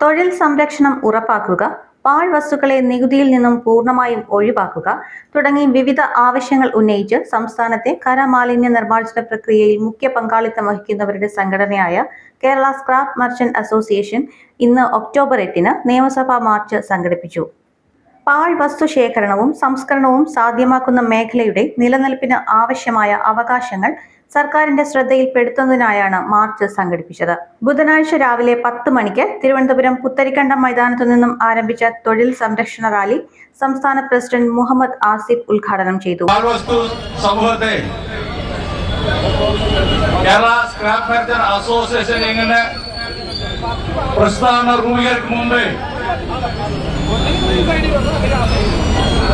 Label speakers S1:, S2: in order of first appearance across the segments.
S1: തൊഴിൽ സംരക്ഷണം ഉറപ്പാക്കുക പാഴ്വസ്തുക്കളെ നികുതിയിൽ നിന്നും പൂർണമായും ഒഴിവാക്കുക തുടങ്ങി വിവിധ ആവശ്യങ്ങൾ ഉന്നയിച്ച് സംസ്ഥാനത്തെ കരമാലിന്യ നിർമ്മാർജന പ്രക്രിയയിൽ മുഖ്യ പങ്കാളിത്തം വഹിക്കുന്നവരുടെ സംഘടനയായ കേരള സ്ക്രാപ്പ് മർച്ചന്റ് അസോസിയേഷൻ ഇന്ന് ഒക്ടോബർ എട്ടിന് നിയമസഭാ മാർച്ച് സംഘടിപ്പിച്ചു. പാഴ് വസ്തു ശേഖരണവും സംസ്കരണവും സാധ്യമാക്കുന്ന മേഖലയുടെ നിലനിൽപ്പിന് ആവശ്യമായ അവകാശങ്ങൾ സർക്കാരിന്റെ ശ്രദ്ധയിൽപ്പെടുത്തുന്നതിനായാണ് മാർച്ച് സംഘടിപ്പിച്ചത്. ബുധനാഴ്ച രാവിലെ പത്ത് മണിക്ക് തിരുവനന്തപുരം പുത്തരിക്കണ്ടം മൈതാനത്തു നിന്നും ആരംഭിച്ച തൊഴിൽ സംരക്ഷണ റാലി സംസ്ഥാന പ്രസിഡന്റ് മുഹമ്മദ് ആസിഫ് ഉദ്ഘാടനം ചെയ്തു.
S2: കേരള സ്ക്രാപ്പ് ഫാക്ടർ അസോസിയേഷൻ മുമ്പ്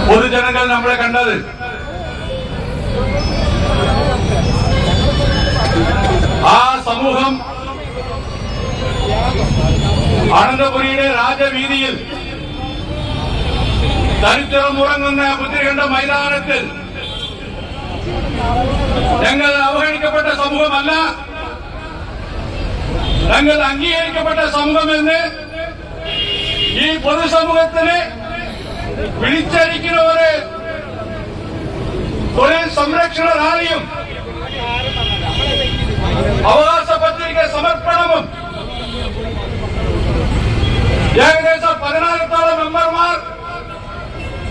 S2: പൊതുജനങ്ങൾ നമ്മളെ കണ്ടത് ആ സമൂഹം അനന്തപുരിയുടെ രാജവീതിയിൽ ദരിദ്രം ഉറങ്ങുന്ന ബുദ്ധികണ്ഠ മൈതാനത്തിൽ ഞങ്ങൾ അവഗണിക്കപ്പെട്ട സമൂഹമല്ല ഞങ്ങൾ അംഗീകരിക്കപ്പെട്ട സമൂഹമെന്ന് ഈ പൊതുസമൂഹത്തിന് വിളിച്ചടിക്കുന്ന ഒരു തൊഴിൽ സംരക്ഷണ റാലിയും അവകാശ പത്രിക സമർപ്പണവും ഏകദേശം പതിനായിരത്തോളം മെമ്പർമാർ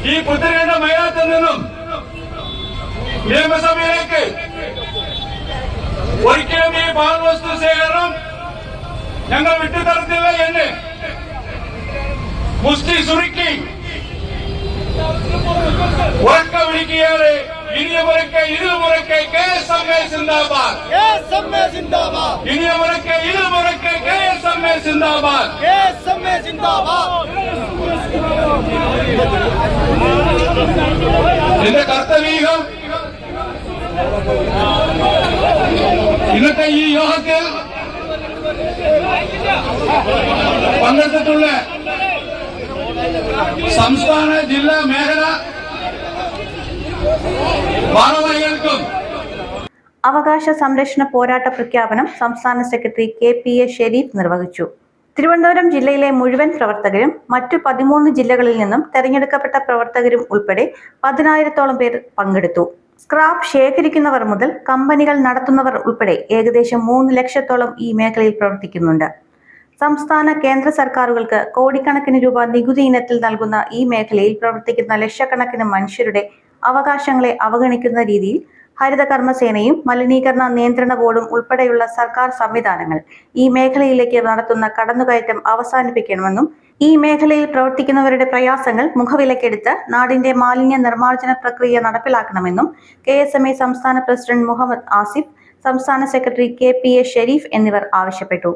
S2: ഈ പുത്തരികണ്ട മൈതാനത്തിൽ നിന്നും നിയമസഭയിലേക്ക് ഒരിക്കലും ഈ പാൽവസ്തു ശേഖരണം ഞങ്ങൾ വിട്ടുതരത്തില്ല എന്ന് മുസ്തി സുറുക്കി ഉറക്ക വിളിക്കുകയാണ് ഇനിയ മുറയ്ക്ക് ഇതിൽ മുറയ്ക്ക് കെ എസ് എം എ സിന്ദാബാദ്
S3: കേസമ്മേ ജിന്ദാബാദ്
S2: ഇനിയ മുറയ്ക്ക് ഇതിൽ മുറയ്ക്ക് കെ എസ് എം എ സിന്ദാബാദ്
S3: കേസമ്മേ ജിന്ദാബാദ്
S2: എന്റെ കർത്തവ്യം ഇന്നത്തെ ഈ യോഗത്തിൽ പങ്കെടുത്തിട്ടുള്ള സംസ്ഥാന ജില്ലാ മേഖല ഭാരവാഹികൾക്കും
S1: അവകാശ സംരക്ഷണ പോരാട്ട പ്രഖ്യാപനം സംസ്ഥാന secretary K P A Sherif നിർവഹിച്ചു. തിരുവനന്തപുരം ജില്ലയിലെ മുഴുവൻ പ്രവർത്തകരും മറ്റു പതിമൂന്ന് ജില്ലകളിൽ നിന്നും തെരഞ്ഞെടുക്കപ്പെട്ട പ്രവർത്തകരും ഉൾപ്പെടെ പതിനായിരത്തോളം പേർ പങ്കെടുത്തു. സ്ക്രാപ്പ് ശേഖരിക്കുന്നവർ മുതൽ കമ്പനികൾ നടത്തുന്നവർ ഉൾപ്പെടെ ഏകദേശം മൂന്ന് ലക്ഷത്തോളം ഈ മേഖലയിൽ പ്രവർത്തിക്കുന്നുണ്ട്. സംസ്ഥാന കേന്ദ്ര സർക്കാരുകൾക്ക് കോടിക്കണക്കിന് രൂപ നികുതി ഇനത്തിൽ നൽകുന്ന ഈ മേഖലയിൽ പ്രവർത്തിക്കുന്ന ലക്ഷക്കണക്കിന് മനുഷ്യരുടെ അവകാശങ്ങളെ അവഗണിക്കുന്ന രീതിയിൽ ഹരിത കർമ്മസേനയും മലിനീകരണ നിയന്ത്രണ ബോർഡും ഉൾപ്പെടെയുള്ള സർക്കാർ സംവിധാനങ്ങൾ ഈ മേഖലയിലേക്ക് നടത്തുന്ന കടന്നുകയറ്റം അവസാനിപ്പിക്കണമെന്നും ഈ മേഖലയിൽ പ്രവർത്തിക്കുന്നവരുടെ പ്രയാസങ്ങൾ മുഖവിലക്കെടുത്ത് നാടിന്റെ മാലിന്യ നിർമ്മാർജന പ്രക്രിയ നടപ്പിലാക്കണമെന്നും കെ സംസ്ഥാന പ്രസിഡന്റ് മുഹമ്മദ് ആസിഫ് സംസ്ഥാന secretary K P A Sherif എന്നിവർ ആവശ്യപ്പെട്ടു.